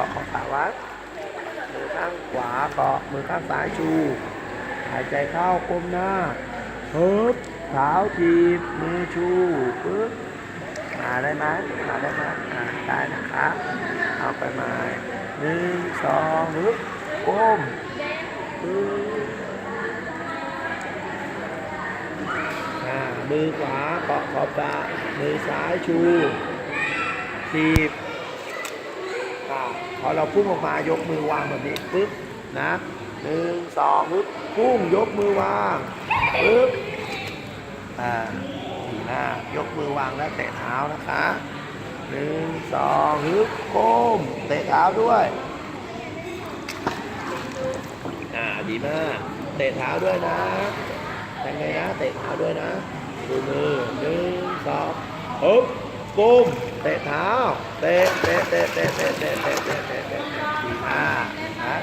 าะขอบขาไว้มือข้างขวาเกาะมือข้างซ้ายชู หายใจเข้าก้มหน้าฮึบเท้าทีบมือชูปึ๊บมาได้ไหมมาได้ไหมอ่าได้นะคะเอาไปมาหนึ่งสองฮึบก้มปึ๊บอ่ามือขวาเกาะขอบตามือซ้ายชูทีบ พอเราพุ่งออกมายกมือวางแบบนี้ปึ๊บนะหนึ่งสองปึ๊บพุ่งยกมือวางปึ๊บอ่าดีมากยกมือวางแล้วเตะเท้านะคะหนึ่งสองฮึบก้มเตะเท้าด้วยอ่าดีมากเตะเท้าด้วยนะยังไงนะเตะเท้าด้วยนะดูมือหนึ่งสองฮึบก้ม เตะเท้าเตะเตะเตะเตะเตะเตะเตะเตะเตะเตะดีมากนะ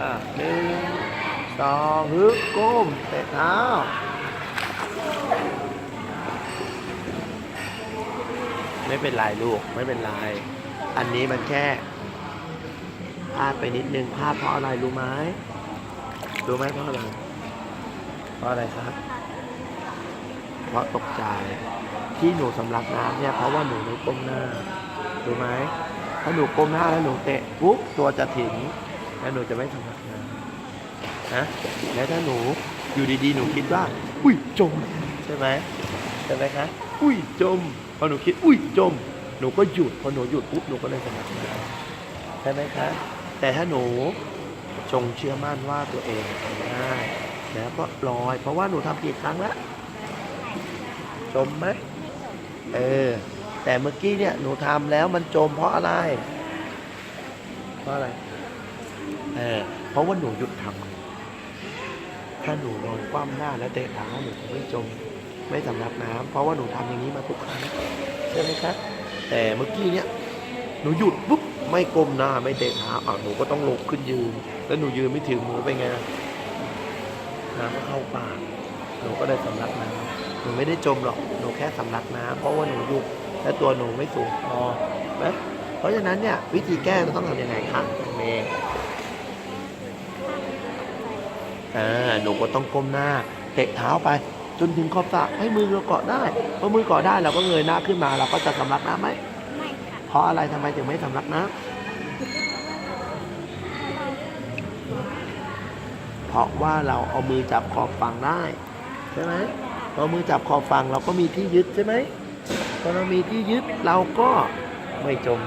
อ่าหนึ่งสองฮึบก้มเตะเท้าไม่เป็นไรลูกไม่เป็นไร อันนี้มันแค่พลาดไปนิดนึงพลาดเพราะอะไรรู้ไหมรู้ไหมเพราะอะไรเพราะอะไรครับ เพราะตกใจ ที่หนูสำลักน้ำเนี่ยเพราะว่าหนูไม่ก้มหน้ารู้ไหมถ้าหนูก้มหน้าแล้วหนูเตะปุ๊บตัวจะถึงแล้วหนูจะไม่สำลักน้ำนะแล้วถ้าหนูอยู่ดีๆ หนูคิดว่า อุ้ยจมใช่ไหมใช่ไหมคะอุ้ยจมพอหนูคิดอุ้ยจม หนูก็หยุดพอหนูหยุดปุ๊บหนูก็เลยสำลักน้ำใช่ไหมคะแต่ถ้าหนูจงเชื่อมั่นว่าตัวเองทำได้แล้วก็ลอย เพราะว่าหนูทำกี่ครั้งแล้ว จมไหมเออ แต่เมื่อกี้เนี่ยหนูทำแล้วมันจมเพราะอะไร เพราะอะไร เออ เพราะว่าหนูหยุดทำถ้าหนูนอนคว่ำหน้าแล้วเตะเท้าหนูจะไม่จม ไม่สำลักน้ำเพราะว่าหนูทำอย่างนี้มาทุกครั้งใช่ไหมครับแต่เมื่อกี้เนี่ยหนูหยุดปุ๊บไม่ก้มหน้าไม่เตะเท้าอะหนูก็ต้องลุกขึ้นยืน แล้วหนูยืนไม่ถึงหนูไปไงน้ำก็เข้าปาก หนูก็ได้สำลักน้ำหนูไม่ได้จมหรอกหนูแค่สำลักน้ำเพราะว่าหนูหยุดและตัวหนูไม่สูงพอนะเพราะฉะนั้นเนี่ยวิธีแก้เราต้องทำยังไงคะเมย์อ่าหนูก็ต้องก้มหน้าเตะเท้าไป จนถึงขอบสระให้มือเราเกาะได้พอมือเกาะได้เราก็เงยหน้าขึ้นมาเราก็จะสำลักน้ำไหมไม่ค่ะเพราะอะไรทำไมถึงไม่สำลักน้ำเพราะว่าเราเอามือจับขอบฝั่งได้ ใช่ไหมพอมือจับขอบฝั่งเราก็มีที่ยึดใช่ไหมพอเรามีที่ยึดเราก็ไม่จม